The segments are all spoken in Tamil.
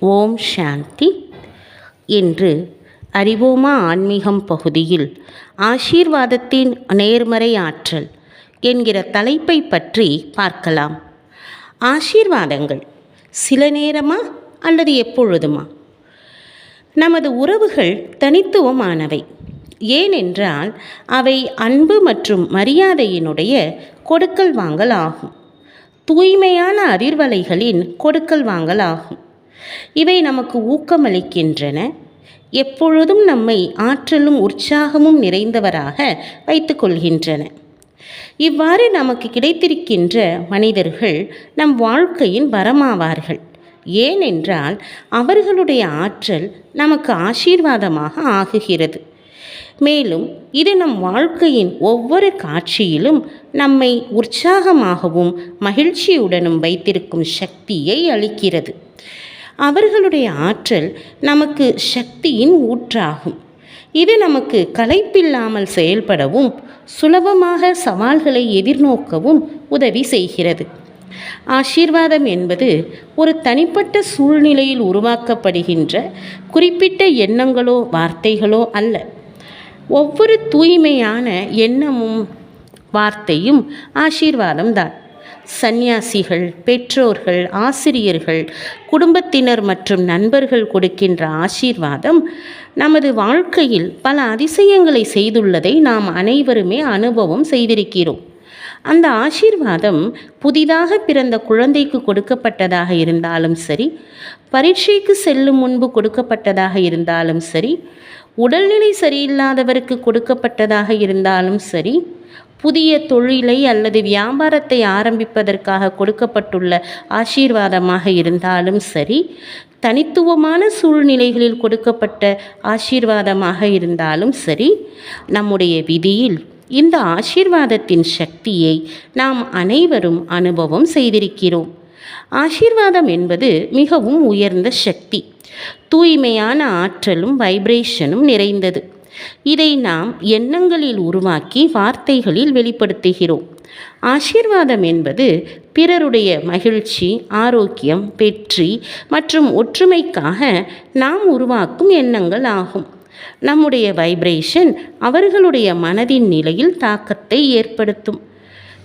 ஓம் சாந்தி. என்று அறிவோமா ஆன்மீகம் பகுதியில் ஆசீர்வாதத்தின் நேர்மறை ஆற்றல் என்கிற தலைப்பை பற்றி பார்க்கலாம். ஆசீர்வாதங்கள் சில நேரமா அல்லது எப்பொழுதுமா? நமது உறவுகள் தனித்துவமானவை. ஏனென்றால் அவை அன்பு மற்றும் மரியாதையினுடைய கொடுக்கல் வாங்கல் ஆகும் தூய்மையான அதிர்வலைகளின் கொடுக்கல் வாங்கல் ஆகும் இவை நமக்கு ஊக்கமளிக்கின்றன. எப்பொழுதும் நம்மை ஆற்றலும் உற்சாகமும் நிறைந்தவராக வைத்துக்கொள்கின்றன இவ்வாறு நமக்கு கிடைத்திருக்கின்ற மனிதர்கள் நம் வாழ்க்கையின் வரமாவார்கள். ஏனென்றால் அவர்களுடைய ஆற்றல் நமக்கு ஆசீர்வாதமாக ஆகுகிறது. மேலும் இது நம் வாழ்க்கையின் ஒவ்வொரு காட்சியிலும் நம்மை உற்சாகமாகவும் மகிழ்ச்சியுடனும் வைத்திருக்கும் சக்தியை அளிக்கிறது. அவர்களுடைய ஆற்றல் நமக்கு சக்தியின் ஊற்றாகும். இது நமக்கு களைப்பில்லாமல் செயல்படவும் சுலபமாக சவால்களை எதிர்நோக்கவும் உதவி செய்கிறது. ஆசீர்வாதம் என்பது ஒரு தனிப்பட்ட சூழ்நிலையில் உருவாக்கப்படுகின்ற குறிப்பிட்ட எண்ணங்களோ வார்த்தைகளோ அல்ல. ஒவ்வொரு தூய்மையான எண்ணமும் வார்த்தையும் ஆசீர்வாதம்தான் சந்நியாசிகள் பெற்றோர்கள் ஆசிரியர்கள் குடும்பத்தினர் மற்றும் நண்பர்கள் கொடுக்கின்ற ஆசீர்வாதம் நமது வாழ்க்கையில் பல அதிசயங்களை செய்துள்ளதை நாம் அனைவருமே அனுபவம் செய்திருக்கிறோம். அந்த ஆசீர்வாதம் புதிதாக பிறந்த குழந்தைக்கு கொடுக்கப்பட்டதாக இருந்தாலும் சரி பரீட்சைக்கு செல்லும் முன்பு கொடுக்கப்பட்டதாக இருந்தாலும் சரி உடல்நிலை சரியில்லாதவருக்கு கொடுக்கப்பட்டதாக இருந்தாலும் சரி புதிய தொழிலை அல்லது வியாபாரத்தை ஆரம்பிப்பதற்காக கொடுக்கப்பட்டுள்ள ஆசீர்வாதமாக இருந்தாலும் சரி தனித்துவமான சூழ்நிலைகளில் கொடுக்கப்பட்ட ஆசீர்வாதமாக இருந்தாலும் சரி நம்முடைய விதியில் இந்த ஆசீர்வாதத்தின் சக்தியை நாம் அனைவரும் அனுபவம் செய்திருக்கிறோம். ஆசீர்வாதம் என்பது மிகவும் உயர்ந்த சக்தி. தூய்மையான ஆற்றலும் வைப்ரேஷனும் நிறைந்தது. இதை நாம் எண்ணங்களில் உருவாக்கி வார்த்தைகளில் வெளிப்படுத்துகிறோம். ஆசீர்வாதம் என்பது பிறருடைய மகிழ்ச்சி ஆரோக்கியம் வெற்றி மற்றும் ஒற்றுமைக்காக நாம் உருவாக்கும் எண்ணங்கள் ஆகும். நம்முடைய வைப்ரேஷன் அவர்களுடைய மனதின் நிலையில் தாக்கத்தை ஏற்படுத்தும்.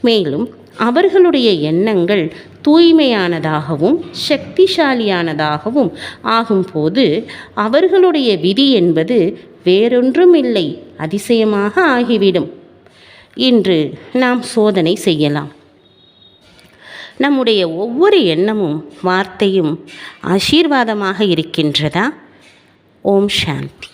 மேலும் அவர்களுடைய எண்ணங்கள் தூய்மையானதாகவும் சக்திசாலியானதாகவும் ஆகும்போது அவர்களுடைய விதி என்பது வேறொன்றும் இல்லை அதிசயமாக ஆகிவிடும். இன்று நாம் சோதனை செய்யலாம். நம்முடைய ஒவ்வொரு எண்ணமும் வார்த்தையும் ஆசீர்வாதமாக இருக்கின்றதா? ஓம் சாந்தி.